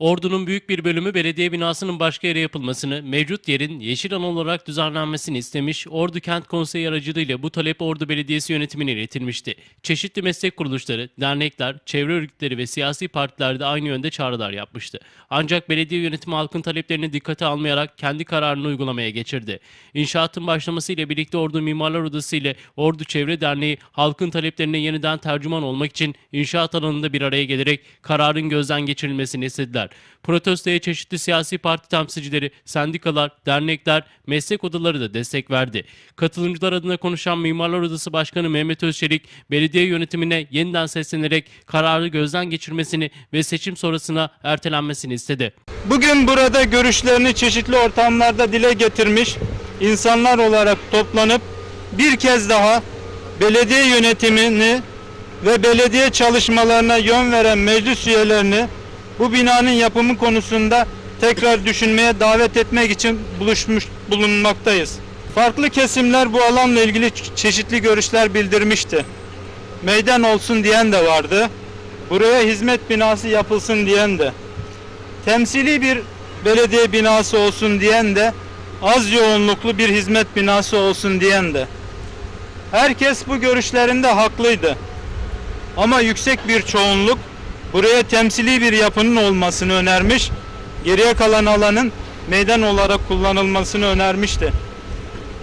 Ordu'nun büyük bir bölümü belediye binasının başka yere yapılmasını, mevcut yerin yeşil alan olarak düzenlenmesini istemiş, Ordu Kent Konseyi aracılığıyla bu talep Ordu Belediyesi yönetimine iletilmişti. Çeşitli meslek kuruluşları, dernekler, çevre örgütleri ve siyasi partiler de aynı yönde çağrılar yapmıştı. Ancak belediye yönetimi halkın taleplerini dikkate almayarak kendi kararını uygulamaya geçirdi. İnşaatın başlamasıyla birlikte Ordu Mimarlar Odası ile Ordu Çevre Derneği halkın taleplerine yeniden tercüman olmak için inşaat alanında bir araya gelerek kararın gözden geçirilmesini istediler. Protestoya çeşitli siyasi parti temsilcileri, sendikalar, dernekler, meslek odaları da destek verdi. Katılımcılar adına konuşan Mimarlar Odası Başkanı Mehmet Özçelik, belediye yönetimine yeniden seslenerek kararı gözden geçirmesini ve seçim sonrasına ertelenmesini istedi. Bugün burada görüşlerini çeşitli ortamlarda dile getirmiş insanlar olarak toplanıp bir kez daha belediye yönetimini ve belediye çalışmalarına yön veren meclis üyelerini bu binanın yapımı konusunda tekrar düşünmeye davet etmek için buluşmuş bulunmaktayız. Farklı kesimler bu alanla ilgili çeşitli görüşler bildirmişti. Meydan olsun diyen de vardı. Buraya hizmet binası yapılsın diyen de temsili bir belediye binası olsun diyen de az yoğunluklu bir hizmet binası olsun diyen de. Herkes bu görüşlerinde haklıydı. Ama yüksek bir çoğunluk buraya temsili bir yapının olmasını önermiş, geriye kalan alanın meydan olarak kullanılmasını önermişti.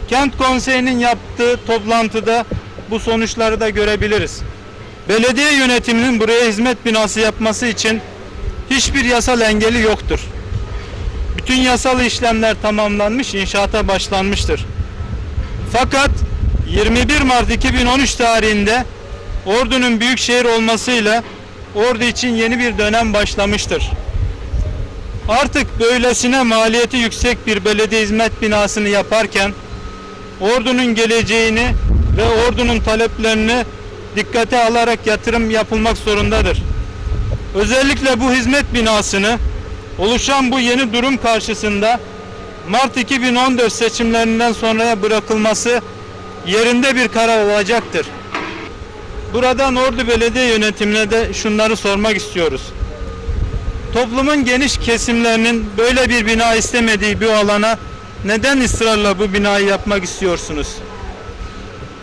Kent Konseyi'nin yaptığı toplantıda bu sonuçları da görebiliriz. Belediye yönetiminin buraya hizmet binası yapması için hiçbir yasal engeli yoktur. Bütün yasal işlemler tamamlanmış, inşaata başlanmıştır. Fakat 21 Mart 2013 tarihinde Ordu'nun büyükşehir olmasıyla Ordu için yeni bir dönem başlamıştır. Artık böylesine maliyeti yüksek bir belediye hizmet binasını yaparken Ordu'nun geleceğini ve Ordu'nun taleplerini dikkate alarak yatırım yapılmak zorundadır. Özellikle bu hizmet binasını oluşan bu yeni durum karşısında Mart 2014 seçimlerinden sonraya bırakılması yerinde bir karar olacaktır. Buradan Ordu Belediye Yönetimine de şunları sormak istiyoruz. Toplumun geniş kesimlerinin böyle bir bina istemediği bir alana neden ısrarla bu binayı yapmak istiyorsunuz?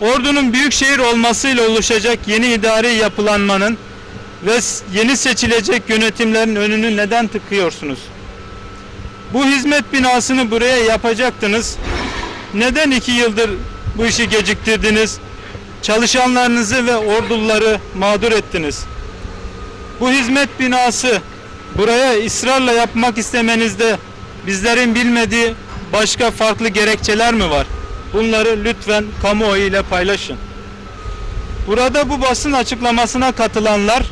Ordu'nun büyük şehir olmasıyla oluşacak yeni idari yapılanmanın ve yeni seçilecek yönetimlerin önünü neden tıkıyorsunuz? Bu hizmet binasını buraya yapacaktınız. Neden iki yıldır bu işi geciktirdiniz? Çalışanlarınızı ve orduları mağdur ettiniz. Bu hizmet binası buraya ısrarla yapmak istemenizde bizlerin bilmediği başka farklı gerekçeler mi var? Bunları lütfen kamuoyu ile paylaşın. Burada bu basın açıklamasına katılanlar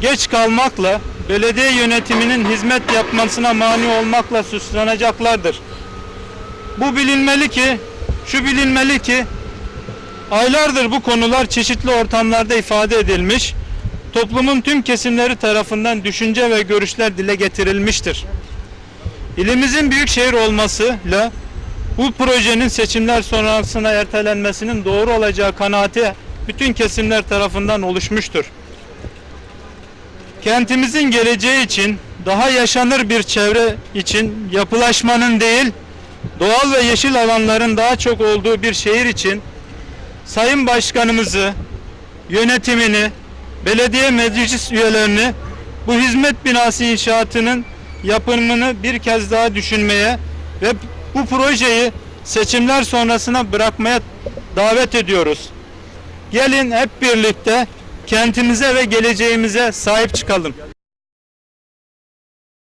geç kalmakla belediye yönetiminin hizmet yapmasına mani olmakla suçlanacaklardır. Bu bilinmeli ki, şu bilinmeli ki aylardır bu konular çeşitli ortamlarda ifade edilmiş, toplumun tüm kesimleri tarafından düşünce ve görüşler dile getirilmiştir. İlimizin büyük şehir olmasıyla bu projenin seçimler sonrasına ertelenmesinin doğru olacağı kanaati bütün kesimler tarafından oluşmuştur. Kentimizin geleceği için daha yaşanır bir çevre için yapılaşmanın değil, doğal ve yeşil alanların daha çok olduğu bir şehir için Sayın Başkanımızı, yönetimini, belediye meclis üyelerini bu hizmet binası inşaatının yapımını bir kez daha düşünmeye ve bu projeyi seçimler sonrasına bırakmaya davet ediyoruz. Gelin hep birlikte kentimize ve geleceğimize sahip çıkalım.